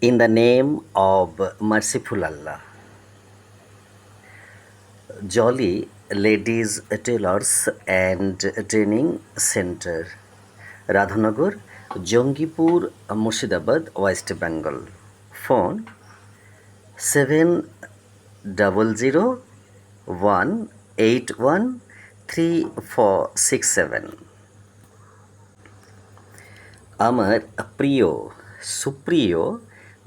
In the name of merciful Allah. Jolly Ladies Tailors and Training Center, Radhanagar Jangipur Murshidabad West Bengal phone seven double zero one eight one three four six seven আমার প্রিয় সুপ্রিয়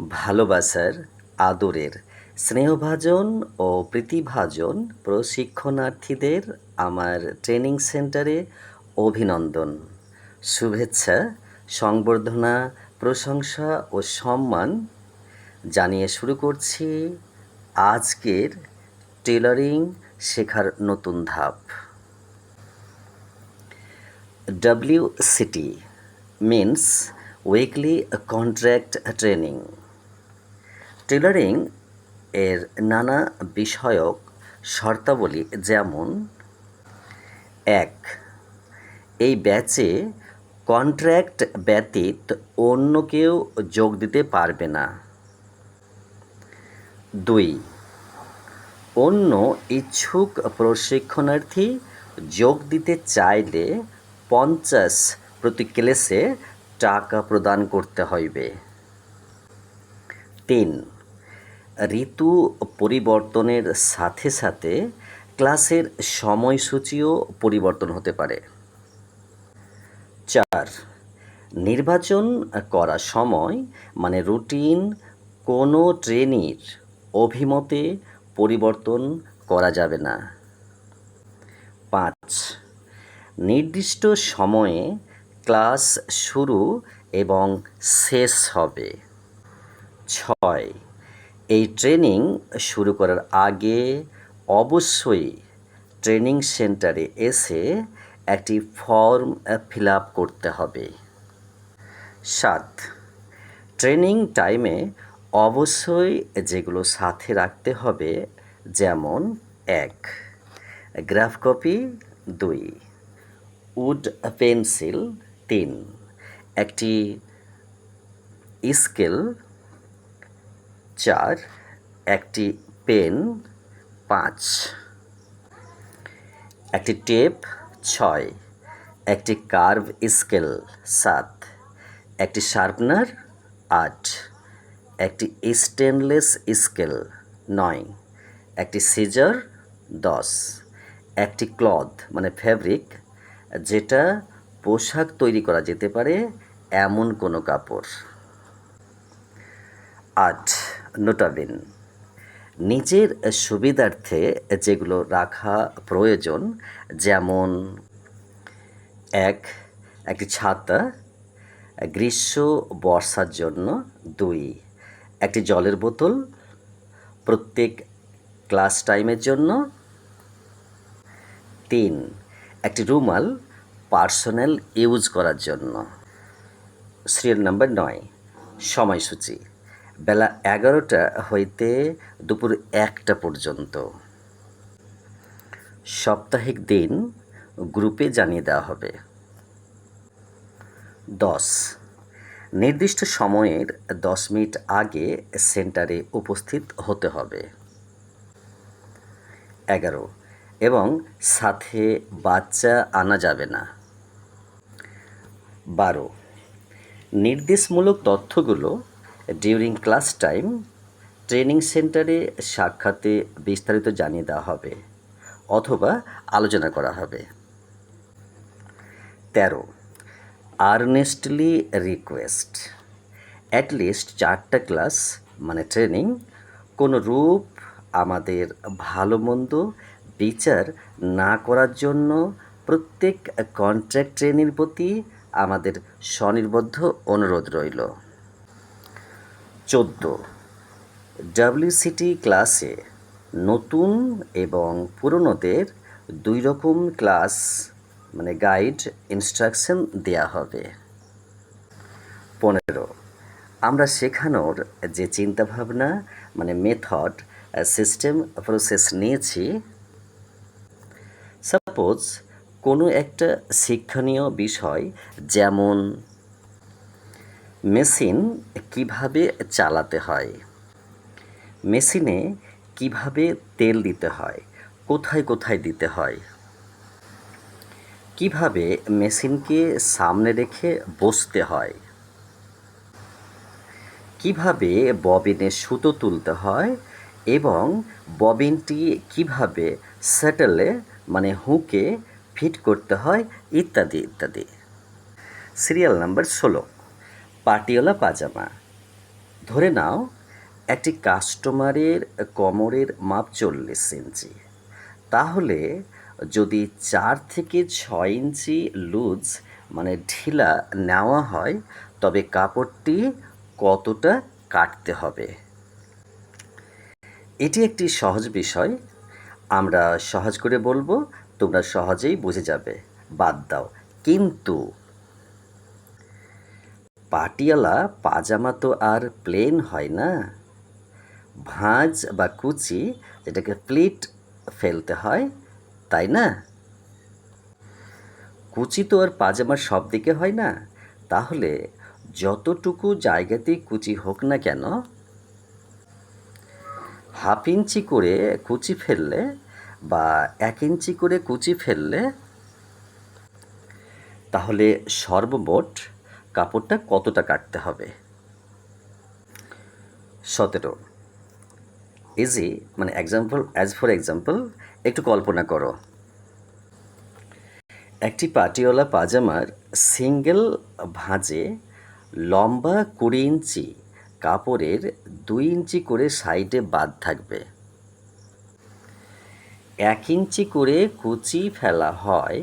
ভালোবাসার আদরের স্নেহভাজন ও প্রীতিভাজন প্রশিক্ষণার্থীদের আমার training সেন্টারে অভিনন্দন শুভেচ্ছা, সংবর্ধনা, প্রশংসা ও সম্মান জানিয়ে শুরু করছি আজকের টেলারিং শেখার নতুন ধাপ W city means weekly contract training. Tailoring এর নানা বিষয়ক শর্তাবলী যেমন, এক, এই ব্যাচে কন্ট্রাক্ট ব্যতীত অন্য কেউ যোগ দিতে পারবে না। দুই, অন্য ইচ্ছুক প্রশিক্ষণার্থী যোগ দিতে চাইলে পঞ্চাশ প্রতি ক্লাসে টাকা প্রদান করতে হইবে। তিন ঋতু পরিবর্তনের সাথে সাথে ক্লাসের সময়সূচিও পরিবর্তন হতে পারে। চার, নির্বাচন করা সময় মানে রুটিন, কোনো ট্রেনির অভিমতে পরিবর্তন করা যাবে না। পাঁচ, নির্দিষ্ট সময়ে ক্লাস শুরু এবং শেষ হবে। ছয় এই ট্রেনিং শুরু করার আগে অবশ্যই ট্রেনিং সেন্টারে এসে একটি ফর্ম ফিল আপ করতে হবে। সাত ট্রেনিং টাইমে অবশ্যই যেগুলো সাথে রাখতে হবে, যেমন এক গ্রাফ কপি দুই উড পেন্সিল তিন, একটি স্কেল চার, একটি পেন, পাঁচ। একটি টেপ, ছয়। একটি কার্ভ স্কেল, সাত। একটি শার্পনার, আট। একটি স্টেনলেস স্কেল, নয়। একটি সিজার, দশ। একটি ক্লথ মানে ফ্যাব্রিক যেটা পোশাক তৈরি করা যেতে পারে এমন কোনো কাপড়। আট। নোটাবিন নিজের সুবিধার্থে যেগুলো রাখা প্রয়োজন, যেমন এক, একটি ছাতা, গ্রীষ্ম বর্ষার জন্য দুই, একটি জলের বোতল, প্রত্যেক ক্লাস টাইমের জন্য তিন, একটি রুমাল পার্সোনাল ইউজ করার জন্য। সিরিয়াল নাম্বার নয়, সময়সূচি। বেলা এগারোটা হইতে দুপুর একটা পর্যন্ত। সাপ্তাহিক দিন গ্রুপে জানিয়ে দেওয়া হবে। দশ। নির্দিষ্ট সময়ের দশ মিনিট আগে সেন্টারে উপস্থিত হতে হবে। এগারো। এবং সাথে বাচ্চা আনা যাবে না। বারো। নির্দেশমূলক তথ্যগুলো ডিউরিং ক্লাস টাইম ট্রেনিং সেন্টারে সাক্ষাতে বিস্তারিত জানিয়ে দেওয়া হবে অথবা আলোচনা করা হবে। তেরো আর্নেস্টলি রিকোয়েস্ট অ্যাটলিস্ট চারটা ক্লাস মানে ট্রেনিং কোনো রূপ, আমাদের ভালো মন্দ বিচার না করার জন্য প্রত্যেক কন্ট্রাক্ট ট্রেনির প্রতি আমাদের স্বনির্বদ্ধ অনুরোধ রইল। চোদ্দ। ডাব্লিউসিটি ক্লাসে নতুন এবং পুরনোদের দুই রকম ক্লাস মানে গাইড ইনস্ট্রাকশন দেয়া হবে। পনেরো। আমরা শেখানোর যে চিন্তাভাবনা মানে মেথড, সিস্টেম প্রসেস নিয়েছি, সাপোজ কোনো একটা শিক্ষণীয় বিষয় যেমন মেশিন কীভাবে চালাতে হয়? মেশিনে কীভাবে তেল দিতে হয়? কোথায় কোথায় দিতে হয়? কীভাবে মেশিনকে সামনে রেখে বসতে হয়? কীভাবে ববিনে সুতো তুলতে হয় এবং ববিনটি কীভাবে সেটেলে মানে হুকে ফিট করতে হয়, ইত্যাদি ইত্যাদি। সিরিয়াল নাম্বার ষোলো। পাটিওলা পাজামা। ধরে নাও, একটি কাস্টমারের কোমরের মাপ চল্লিশ ইঞ্চি। তাহলে যদি চার থেকে ছয় ইঞ্চি লুজ মানে ঢিলা নেওয়া হয়, তবে কাপড়টি কতটা কাটতে হবে? এটি একটি সহজ বিষয়। আমরা সহজ করে বলব, তোমরা সহজেই বুঝে যাবে। বাদ দাও। কিন্তু পাটিয়ালা পাজামা তো আর প্লেন হয় না। ভাঁজ বা কুচি যেটাকে প্লিট ফেলতে হয়, তাই না? কুচি তো আর পাজামার সব দিকে হয় না। তাহলে যতটুকু জায়গাতেই কুচি হোক না কেন, হাফ ইঞ্চি করে কুচি ফেললে বা এক ইঞ্চি করে কুচি ফেললে, তাহলে সর্বমোট কাপড়টা কতটা কাটতে হবে? সতেরো। ইজি মানে এক্সাম্পল অ্যাজ ফর এক্সাম্পল একটু কল্পনা করো। একটি পাটিওয়ালা পাজামার সিঙ্গেল ভাঁজে লম্বা কুড়ি ইঞ্চি কাপড়ের দুই ইঞ্চি করে সাইডে বাদ থাকবে। এক ইঞ্চি করে কুচি ফেলা হয়,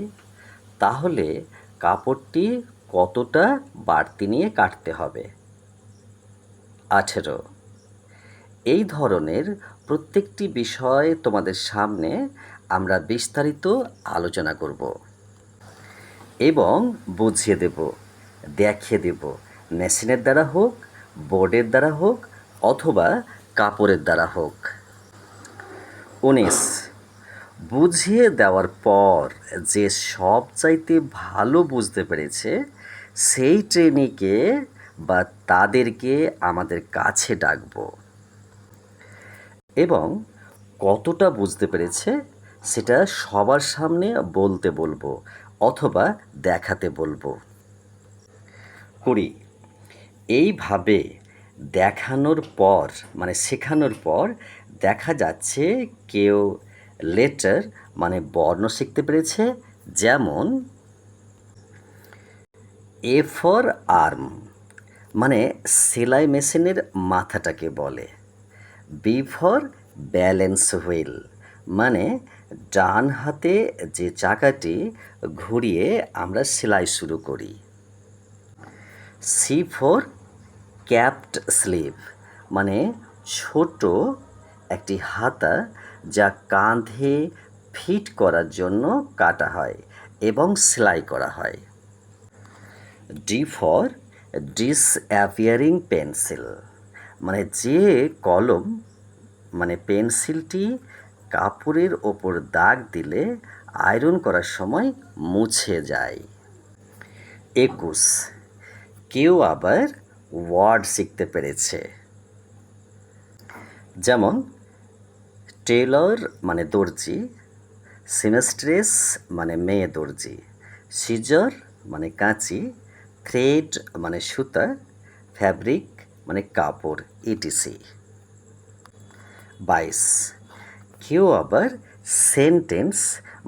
তাহলে কাপড়টি কতটা বাড়তি নিয়ে কাটতে হবে? আঠেরো। এই ধরনের প্রত্যেকটি বিষয় তোমাদের সামনে আমরা বিস্তারিত আলোচনা করব এবং বুঝিয়ে দেব, দেখিয়ে দেব। মেশিনের দ্বারা হোক, বোর্ডের দ্বারা হোক, অথবা কাপড়ের দ্বারা হোক। উনিশ। বুঝিয়ে দেওয়ার পর যে সব চাইতে ভালো বুঝতে পেরেছে সেই ট্রেনিকে বা তাদেরকে আমাদের কাছে ডাকবো। এবং কতটা বুঝতে পেরেছে সেটা সবার সামনে বলতে বলব অথবা দেখাতে বলব। কুড়ি এইভাবে দেখানোর পর মানে শেখানোর পর দেখা যাচ্ছে কেউ লেটার মানে বর্ণ শিখতে পেরেছে, যেমন এ ফর আর্ম মানে সেলাই মেশিনের মাথাটাকে বলে। বি ফর ব্যালেন্স হুইল মানে ডান হাতে যে চাকাটি ঘুরিয়ে আমরা সেলাই শুরু করি। সি ফর ক্যাপড স্লিভ মানে ছোট একটি হাতা যা কাঁধে ফিট করার জন্য কাটা হয় এবং সেলাই করা হয়। D for disappearing pencil মানে যে কলম মানে পেন্সিলটি কাপড়ের ওপর দাগ দিলে আয়রন করার সময় মুছে যায়। একুশ। কেউ আবার ওয়ার্ড শিখতে পেরেছে। যেমন, টেলর মানে দর্জি, সিমেস্ট্রেস মানে মেয়ে দর্জি, সিজর মানে কাঁচি থ্রেড মানে সুতা, ফ্যাব্রিক মানে কাপড় ইটিসি বাইশ, কেউ আবার সেন্টেন্স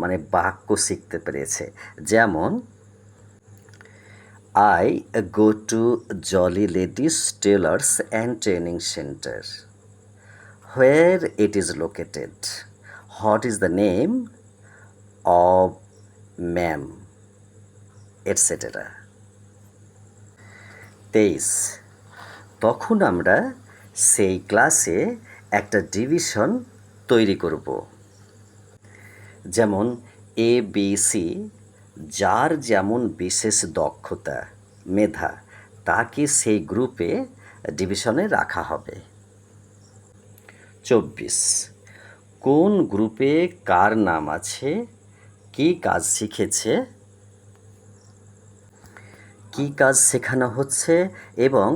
মানে বাক্য শিখতে পেরেছে। যেমন I go to Jolly ladies tailors and training centre where it is located what is the name of ma'am etcetera তেইশ। তখন আমরা সেই ক্লাসে একটা ডিভিশন তৈরি করব। যেমন এ বি সি যার যেমন বিশেষ দক্ষতা, মেধা, তাকে সেই গ্রুপে ডিভিশনে রাখা হবে। চব্বিশ। কোন গ্রুপে কার নাম আছে, কী কাজ শিখেছে কী কাজ শেখানো হচ্ছে এবং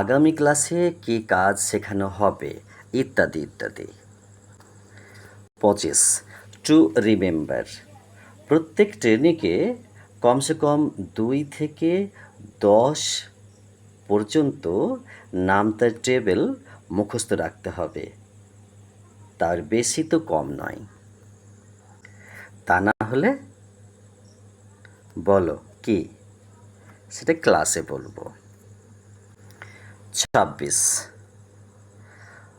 আগামী ক্লাসে কী কাজ শেখানো হবে, ইত্যাদি ইত্যাদি। পঁচিশ টু রিমেম্বার প্রত্যেক ট্রেনিংয়ে কমসে কম দুই থেকে দশ পর্যন্ত নামতার টেবিল মুখস্থ রাখতে হবে। তার বেশি তো কম নয়। তা না হলে বলো, কি? সেটা ক্লাসে বলব। ছাব্বিশ।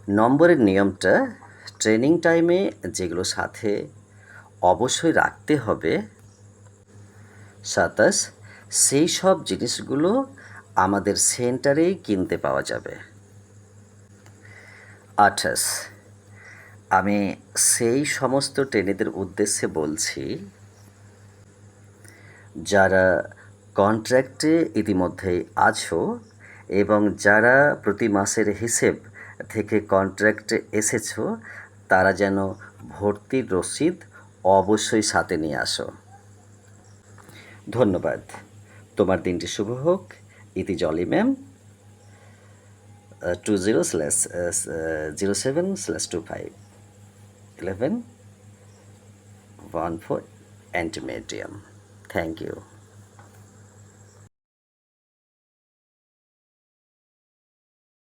নম্বরের নিয়মটা ট্রেনিং টাইমে যেগুলো সাথে অবশ্যই রাখতে হবে। সাতাশ, সেই সব জিনিসগুলো আমাদের সেন্টারেই কিনতে পাওয়া যাবে। আঠাশ, আমি সেই সমস্ত ট্রেনিদের উদ্দেশ্যে বলছি, যারা কন্ট্রাক্টে ইতিমধ্যেই আছো এবং যারা প্রতি মাসের হিসেব থেকে কন্ট্রাক্টে এসেছ, তারা যেন ভর্তির রসিদ অবশ্যই সাথে নিয়ে আসো। ধন্যবাদ। তোমার দিনটি শুভ হোক। ইতি Jolly ma'am. Two zero slash zero seven slash two five eleven one four অ্যান্টিমেডিয়াম thank you